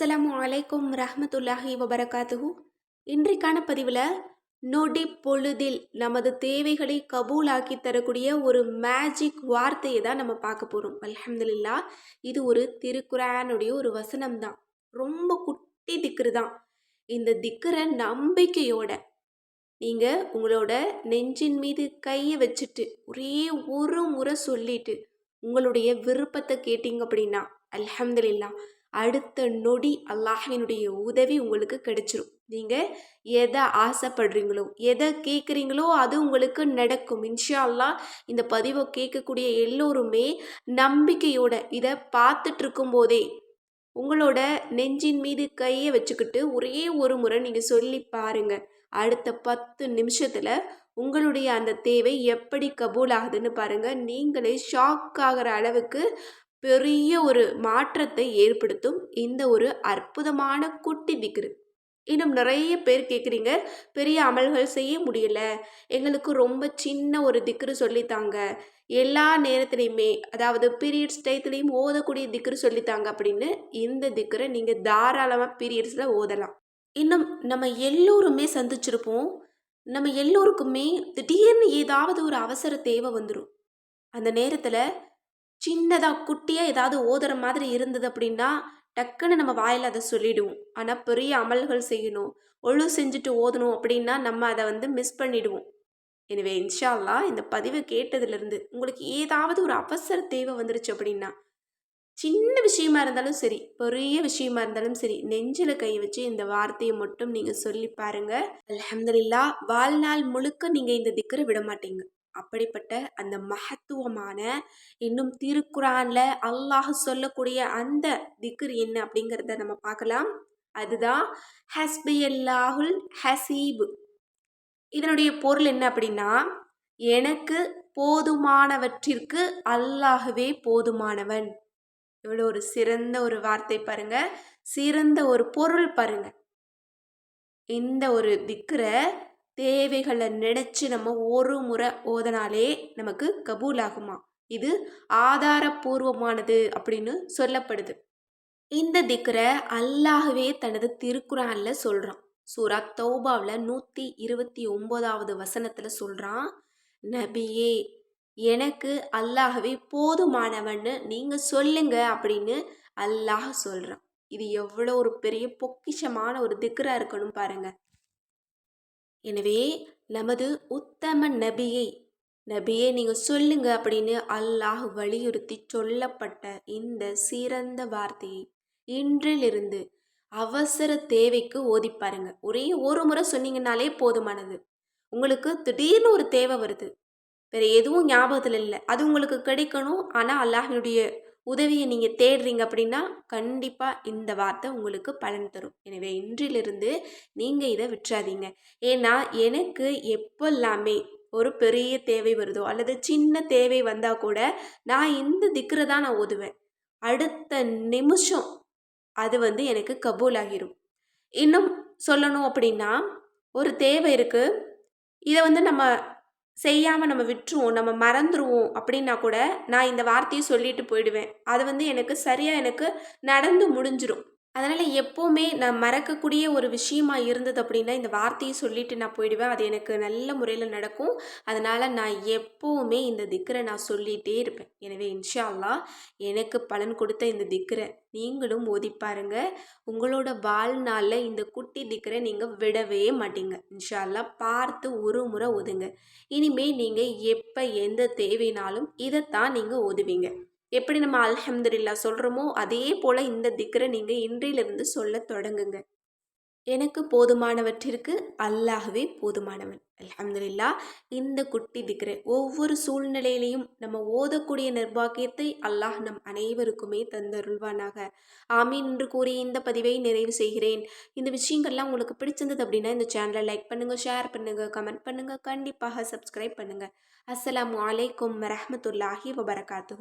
அஸ்ஸலாமு அலைக்கும் ரஹமத்துல்லாஹி வபரகாத்துஹு. இன்றைக்கான பதிவில் நொடி பொழுதில் நமது தேவைகளை கபூலாக்கி தரக்கூடிய ஒரு மேஜிக் வார்த்தையை தான் நம்ம பார்க்க போகிறோம் அல்ஹம்துலில்லா இது ஒரு திருக்குறானுடைய ஒரு வசனம் தான். ரொம்ப குட்டி திக்ரு தான். இந்த திக்கரை நம்பிக்கையோட நீங்கள் உங்களோட நெஞ்சின் மீது கையை வச்சுட்டு ஒரே ஒரு முறை சொல்லிட்டு உங்களுடைய விருப்பத்தை கேட்டீங்க அப்படின்னா அல்ஹம்துலில்லா அடுத்த நொடி அல்லாஹினுடைய உதவி உங்களுக்கு கிடைச்சிரும். நீங்கள் எதை ஆசைப்படுறீங்களோ எதை கேட்குறீங்களோ அது உங்களுக்கு நடக்கும். இன்ஷால்லாம் இந்த பதிவை கேட்கக்கூடிய எல்லோருமே நம்பிக்கையோட இதை பார்த்துட்டு இருக்கும்போதே உங்களோட நெஞ்சின் மீது கையை வச்சுக்கிட்டு ஒரே ஒரு முறை நீங்கள் சொல்லி பாருங்கள் அடுத்த பத்து நிமிஷத்தில் உங்களுடைய அந்த தேவை எப்படி கபூல் ஆகுதுன்னு பாருங்கள் நீங்களே ஷாக் ஆகிற அளவுக்கு பெரிய ஒரு மாற்றத்தை ஏற்படுத்தும் இந்த ஒரு அற்புதமான குட்டி திக்ரு இன்னும் நிறைய பேர் கேட்குறீங்க பெரிய அமல்கள் செய்ய முடியல. எங்களுக்கு ரொம்ப சின்ன ஒரு திக்ரு சொல்லித்தாங்க. எல்லா நேரத்துலையுமே அதாவது பீரியட்ஸ் டயத்துலேயும் ஓதக்கூடிய திக்ரு சொல்லித்தாங்க அப்படின்னு இந்த திக்ரை நீங்கள் தாராளமாக பீரியட்ஸில் ஓதலாம். இன்னும் நம்ம எல்லோருமே சந்திச்சிருப்போம். நம்ம எல்லோருக்குமே திடீர்னு ஏதாவது ஒரு அவசர தேவை வந்துடும் அந்த நேரத்தில் சின்னதாக குட்டியாக ஏதாவது ஓதுற மாதிரி இருந்தது அப்படின்னா டக்குன்னு நம்ம வாயில் அதை சொல்லிடுவோம். ஆனால் பெரிய அமல்கள் செய்யணும். ஒழு செஞ்சுட்டு ஓதணும் அப்படின்னா நம்ம அதை வந்து மிஸ் பண்ணிடுவோம். எனவே இன்ஷால்லா இந்த பதிவை கேட்டதுலேருந்து உங்களுக்கு ஏதாவது ஒரு அவசர தேவை வந்துருச்சு அப்படின்னா சின்ன விஷயமா இருந்தாலும் சரி பெரிய விஷயமா இருந்தாலும் சரி நெஞ்சில் கை வச்சு இந்த வார்த்தையை மட்டும் நீங்கள் சொல்லி பாருங்க. அலமதுல்லா வாழ்நாள் முழுக்க நீங்கள் இந்த திக்கரை விட மாட்டீங்க. அப்படிப்பட்ட அந்த மகத்துவமான இன்னும் திருக்குறான்ல அல்லாஹ் சொல்லக்கூடிய அந்த திக்ர் என்ன அப்படிங்கிறத நம்ம பார்க்கலாம். அதுதான் ஹஸ்பி அல்லாஹுல் ஹசீபு. இதனுடைய பொருள் என்ன அப்படின்னா எனக்கு போதுமானவற்றிற்கு அல்லாஹுவே போதுமானவன். இவ்வளோ ஒரு சிறந்த ஒரு வார்த்தை பாருங்க. சிறந்த ஒரு பொருள் பாருங்க. இந்த ஒரு திக்கரை தேவைகளை நினச்சி நம்ம ஒரு முறை ஓதனாலே நமக்கு கபூல் ஆகுமா இது ஆதாரபூர்வமானது அப்படின்னு சொல்லப்படுது. இந்த திக்கரை அல்லாஹவே தனது திருக்குறானில் சொல்கிறான் சூரா தௌபாவில் நூற்றி இருபத்தி ஒம்போதாவது வசனத்தில் சொல்கிறான் நபியே எனக்கு அல்லாஹவே போதுமானவன்னு நீங்கள் சொல்லுங்க அப்படின்னு அல்லாஹ் சொல்கிறான் இது எவ்வளோ ஒரு பெரிய பொக்கிஷமான ஒரு திக்கராக இருக்கணும் பாருங்கள் எனவே நமது உத்தம நபியை நபியே நீங்கள் சொல்லுங்க அப்படின்னு அல்லாஹ் வலியுறுத்தி சொல்லப்பட்ட இந்த சிறந்த வார்த்தையை இன்றிலிருந்து அவசர தேவைக்கு ஓதி பாருங்க. ஒரே ஒரு முறை சொன்னீங்கன்னாலே போதுமானது. உங்களுக்கு திடீர்னு ஒரு தேவை வருது. வேற எதுவும் ஞாபகத்தில் இல்லை. அது உங்களுக்கு கிடைக்கணும். ஆனால் அல்லாஹினுடைய உதவியை நீங்கள் தேடுறீங்க அப்படின்னா கண்டிப்பாக இந்த வார்த்தை உங்களுக்கு பலன் தரும். எனவே இன்றிலிருந்து நீங்கள் இதை விட்டுறாதீங்க. ஏன்னா எனக்கு எப்போல்லாமே ஒரு பெரிய தேவை வருதோ அல்லது சின்ன தேவை வந்தால் கூட நான் இந்த திக்கரை தான் நான் ஓதுவேன். அடுத்த நிமிஷம் அது வந்து எனக்கு கபூல் ஆகிரும் இன்னும் சொல்லணும் அப்படின்னா ஒரு தேவை இருக்குது இதை வந்து நம்ம செய்யாமல் நம்ம விட்டுருவோம் நம்ம மறந்துடுவோம் அப்படின்னா கூட நான் இந்த வார்த்தையை சொல்லிட்டு போயிடுவேன். அது வந்து எனக்கு சரியாக எனக்கு நடந்து முடிஞ்சிடும் அதனால் எப்போவுமே நான் மறக்கக்கூடிய ஒரு விஷயமா இருந்தது அப்படின்னா இந்த வார்த்தையை சொல்லிட்டு நான் போயிடுவேன். அது எனக்கு நல்ல முறையில் நடக்கும். அதனால் நான் எப்போவுமே இந்த திக்கரை நான் சொல்லிகிட்டே இருப்பேன். எனவே இன்ஷா அல்லா எனக்கு பலன் கொடுத்த இந்த திக்கரை நீங்களும் ஓதி பாருங்க. உங்களோட வாழ்நாளில் இந்த குட்டி திக்கரை நீங்கள் விடவே மாட்டீங்க. இன்ஷா அல்லா பார்த்து ஒரு முறை ஒதுங்க இனிமேல் நீங்கள் எப்போ எந்த தேவைனாலும் இதைத்தான் நீங்கள் ஓதுவீங்க. எப்படி நம்ம அல்ஹம்துல்லா சொல்கிறோமோ அதே போல் இந்த திக்கரை நீங்கள் இன்றையிலிருந்து சொல்ல தொடங்குங்க. எனக்கு போதுமானவற்றிற்கு அல்லாகவே போதுமானவன். அலமதுல்லா இந்த குட்டி திக்ரை ஒவ்வொரு சூழ்நிலையிலையும் நம்ம ஓதக்கூடிய நிர்வாகியத்தை அல்லாஹ் நம் அனைவருக்குமே தந்தருள்வானாக. ஆமீன் என்று கூறி இந்த பதிவை நிறைவு செய்கிறேன். இந்த விஷயங்கள்லாம் உங்களுக்கு பிடிச்சிருந்தது அப்படின்னா இந்த சேனலை லைக் பண்ணுங்கள் ஷேர் பண்ணுங்கள் கமெண்ட் பண்ணுங்கள் கண்டிப்பாக சப்ஸ்கிரைப் பண்ணுங்கள் அஸ்லாம் வலைக்கம் வரமத்துல்லாஹி வபரகாத்து